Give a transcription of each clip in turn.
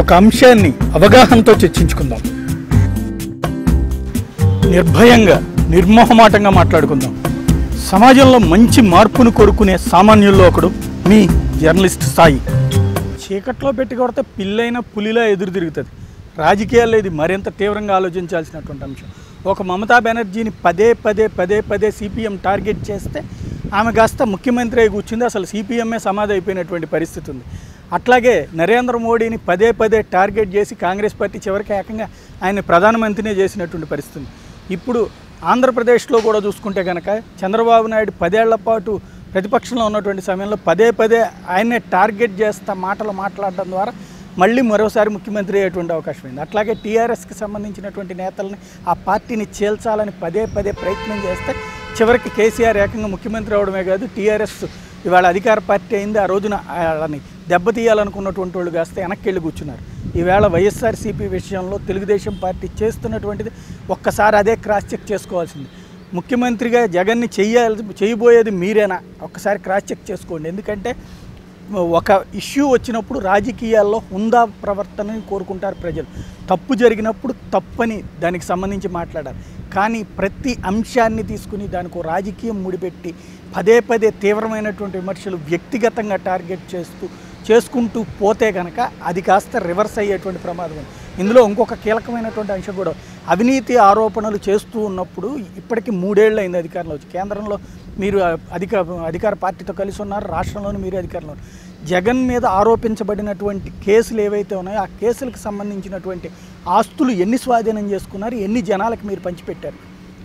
ఒక అంశాన్ని అవగాహనతో చర్చించుకుందాం. నిర్భయంగా నిర్మోహమాటంగా మాట్లాడుకుందాం. సమాజంలో మంచి మార్పును కోరుకునే సామాన్యుల్లో ఒకడు మీ జర్నలిస్ట్ సాయి. చీకట్లో పెట్టి కొడితే పిల్లైన పులిలా ఎదురు తిరుగుతుంది. రాజకీయాల్లో ఇది మరింత తీవ్రంగా ఆలోచించాల్సినటువంటి అంశం. ఒక మమతా బెనర్జీని పదే పదే పదే పదే సిపిఎం టార్గెట్ చేస్తే ఆమె కాస్త ముఖ్యమంత్రి అయి కూర్చుంది. అసలు సిపిఎంఏ సమాధి అయిపోయినటువంటి పరిస్థితి ఉంది. అట్లాగే నరేంద్ర మోడీని పదే పదే టార్గెట్ చేసి కాంగ్రెస్ పార్టీ చివరికి ఏకంగా ఆయన ప్రధానమంత్రినే చేసినటువంటి పరిస్థితి ఇప్పుడు ఆంధ్రప్రదేశ్లో కూడా చూసుకుంటే కనుక చంద్రబాబు నాయుడు పదేళ్ళ పాటు ప్రతిపక్షంలో ఉన్నటువంటి సమయంలో పదే పదే ఆయన్నే టార్గెట్ చేస్తా మాటలు మాట్లాడడం ద్వారా మళ్ళీ మరోసారి ముఖ్యమంత్రి అయ్యేటువంటి అవకాశం ఉంది. అట్లాగే టీఆర్ఎస్కి సంబంధించినటువంటి నేతల్ని ఆ పార్టీని చేల్చాలని పదే పదే ప్రయత్నం చేస్తే చివరికి కేసీఆర్ ఏకంగా ముఖ్యమంత్రి అవడమే కాదు టీఆర్ఎస్ ఇవాళ అధికార పార్టీ అయింది. ఆ రోజున వాళ్ళని దెబ్బతీయాలనుకున్నటువంటి వాళ్ళు కాస్త వెనక్కి వెళ్ళి కూర్చున్నారు. ఈవేళ వైఎస్ఆర్సీపీ విషయంలో తెలుగుదేశం పార్టీ చేస్తున్నటువంటిది ఒక్కసారి అదే క్రాస్ చెక్ చేసుకోవాల్సింది. ముఖ్యమంత్రిగా జగన్ని చేయాలి చేయబోయేది మీరేనా? ఒక్కసారి క్రాస్ చెక్ చేసుకోండి. ఎందుకంటే ఒక ఇష్యూ వచ్చినప్పుడు రాజకీయాల్లో హుందా ప్రవర్తనని కోరుకుంటారు ప్రజలు. తప్పు జరిగినప్పుడు తప్పని దానికి సంబంధించి మాట్లాడాలి కానీ ప్రతి అంశాన్ని తీసుకుని దానికి రాజకీయం ముడిపెట్టి పదే పదే తీవ్రమైనటువంటి విమర్శలు వ్యక్తిగతంగా టార్గెట్ చేస్తూ చేసుకుంటూ పోతే కనుక అది కాస్త రివర్స్ అయ్యేటువంటి ప్రమాదం ఉంది. ఇందులో ఇంకొక కీలకమైనటువంటి అంశం కూడా అవినీతి ఆరోపణలు చేస్తూ ఉన్నప్పుడు ఇప్పటికీ మూడేళ్ళు అయింది అధికారంలో వచ్చి. కేంద్రంలో మీరు అధిక అధికార పార్టీతో కలిసి ఉన్నారు రాష్ట్రంలోనూ మీరు అధికారంలో జగన్ మీద ఆరోపించబడినటువంటి కేసులు ఏవైతే ఉన్నాయో ఆ కేసులకు సంబంధించినటువంటి ఆస్తులు ఎన్ని స్వాధీనం చేసుకున్నారు ఎన్ని జనాలకు మీరు పంచిపెట్టారు?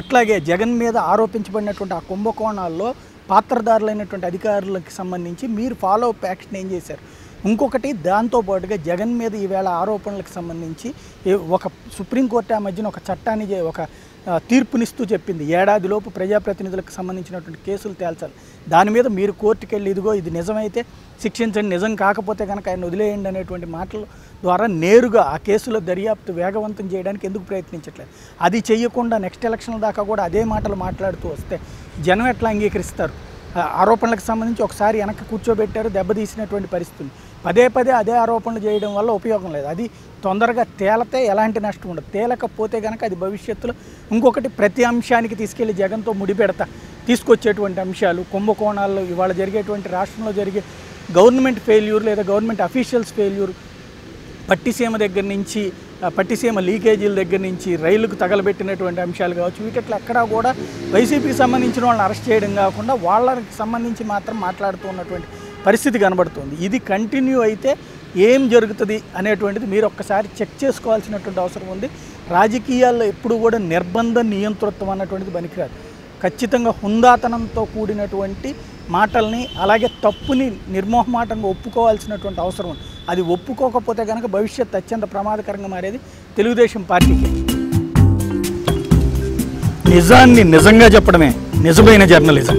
అట్లాగే జగన్ మీద ఆరోపించబడినటువంటి ఆ కుంభకోణాల్లో పాత్రదారులైనటువంటి అధికారులకు సంబంధించి మీరు ఫాలో అప్ యాక్షన్ ఏం చేశారు? ఇంకొకటి దాంతోపాటుగా జగన్ మీద ఈవేళ ఆరోపణలకు సంబంధించి ఒక సుప్రీంకోర్టు ఆ మధ్యన ఒక చట్టాన్ని ఒక తీర్పునిస్తూ చెప్పింది. ఏడాదిలోపు ప్రజాప్రతినిధులకు సంబంధించినటువంటి కేసులు తేల్చాలి. దాని మీద మీరు కోర్టుకు వెళ్ళి ఇదిగో ఇది నిజమైతే శిక్షించండి నిజం కాకపోతే కనుక ఆయన వదిలేయండి అనేటువంటి మాటల ద్వారా నేరుగా ఆ కేసులో దర్యాప్తు వేగవంతం చేయడానికి ఎందుకు ప్రయత్నించట్లేదు? అది చేయకుండా నెక్స్ట్ ఎలక్షన్ దాకా కూడా అదే మాటలు మాట్లాడుతూ వస్తే జనం ఎట్లా అంగీకరిస్తారు? ఆ ఆరోపణలకు సంబంధించి ఒకసారి వెనక్కి కూర్చోబెట్టారు దెబ్బతీసినటువంటి పరిస్థితి పదే పదే అదే ఆరోపణలు చేయడం వల్ల ఉపయోగం లేదు. అది తొందరగా తేలతే ఎలాంటి నష్టం ఉండదు. తేలకపోతే కనుక అది భవిష్యత్తులో ఇంకొకటి ప్రతి అంశానికి తీసుకెళ్ళి జగన్తో ముడిపెడతా. తీసుకొచ్చేటువంటి అంశాలు కుంభకోణాల్లో ఇవాళ జరిగేటువంటి రాష్ట్రంలో జరిగే గవర్నమెంట్ ఫెయిల్యూర్ లేదా గవర్నమెంట్ అఫీషియల్స్ ఫెయిల్యూర్ పట్టిసీమ దగ్గర నుంచి పట్టిసీమ లీకేజీల దగ్గర నుంచి రైలుకు తగలబెట్టినటువంటి అంశాలు కావచ్చు వీటిట్లో ఎక్కడా కూడా వైసీపీకి సంబంధించిన వాళ్ళని అరెస్ట్ చేయడం కాకుండా వాళ్ళకి సంబంధించి మాత్రం మాట్లాడుతూ ఉన్నటువంటి పరిస్థితి కనబడుతుంది. ఇది కంటిన్యూ అయితే ఏం జరుగుతుంది అనేటువంటిది మీరు ఒక్కసారి చెక్ చేసుకోవాల్సినటువంటి అవసరం ఉంది. రాజకీయాల్లో ఎప్పుడు కూడా నిర్బంధ నియంతృత్వం అన్నటువంటిది పనికిరాదు. ఖచ్చితంగా హుందాతనంతో కూడినటువంటి మాటల్ని అలాగే తప్పుని నిర్మోహమాటంగా ఒప్పుకోవాల్సినటువంటి అవసరం ఉంది. అది ఒప్పుకోకపోతే కనుక భవిష్యత్ అత్యంత ప్రమాదకరంగా మారేది తెలుగుదేశం పార్టీకి. నిజాన్ని నిజంగా చెప్పడమే. నిజమైన జర్నలిజం.